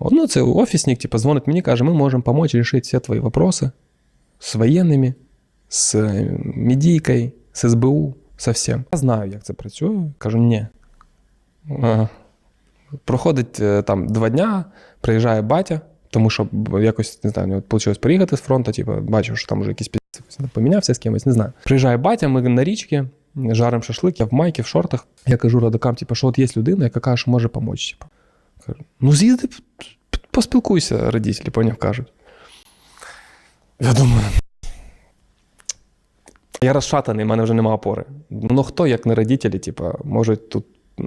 Ну, це офісник, типу, дзвонить мені, каже, ми можемо допомогти вирішити всі твої вопроси з воєнними, з е, медійкою, з СБУ, со всім. Я знаю, як це працює. Кажу, ні. Е, Проходить е, там два дня, приїжджає батя, тому що якось не знаю, вийшло приїхати з фронту, типу, бачу, що там вже якийсь пі- помінявся з кимось, не знаю. Приїжджає батя, ми на річці, жаримо шашлик, я в майці, в шортах. Я кажу родакам, типу, що от є людина, яка каже, що може допомогти. Типу. Ну з'їзди, поспілкуйся, родителі, поняв, кажуть. Я думаю. Я розшатаний, в мене вже нема опори. Ну хто, як не родителі, типу, можуть тут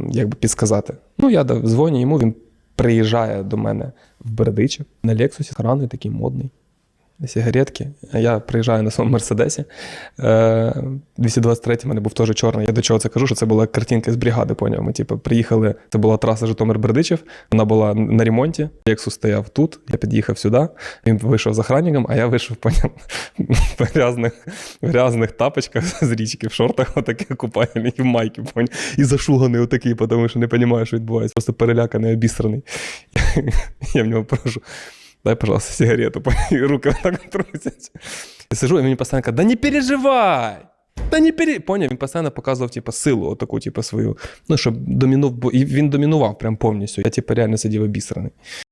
якби підсказати. Ну, я дзвоню йому, він приїжджає до мене в Бердичі на Лексусі, охранний такий модний. Сигаретки. Я приїжджаю на своєму мерседесі. Е, 223 в мене був теж чорний. Я до чого це кажу, що це була картинка з бригади, поняв. Ми типу, приїхали. Це була траса Житомир-Бердичів. Вона була на ремонті. Лексус стояв тут. Я під'їхав сюди. Він вийшов з охранником, а я вийшов поняв, в грязних, грязних тапочках з річки, в шортах, отакі купальні, і в майки, поняв. І зашуганий отакий, тому що не розумію, що відбувається. Просто переляканий, обісраний. Я в нього прошу. Дай, пожалуйста, сигарету. и руки так трусить. И сижу, і мені постоянно каже, да не переживай! Та не пере... Поняв, він постійно показував типу, силу, отаку, типу, свою. Ну, щоб домінув, і він домінував прям повністю. Я типу, реально сидів обісраний.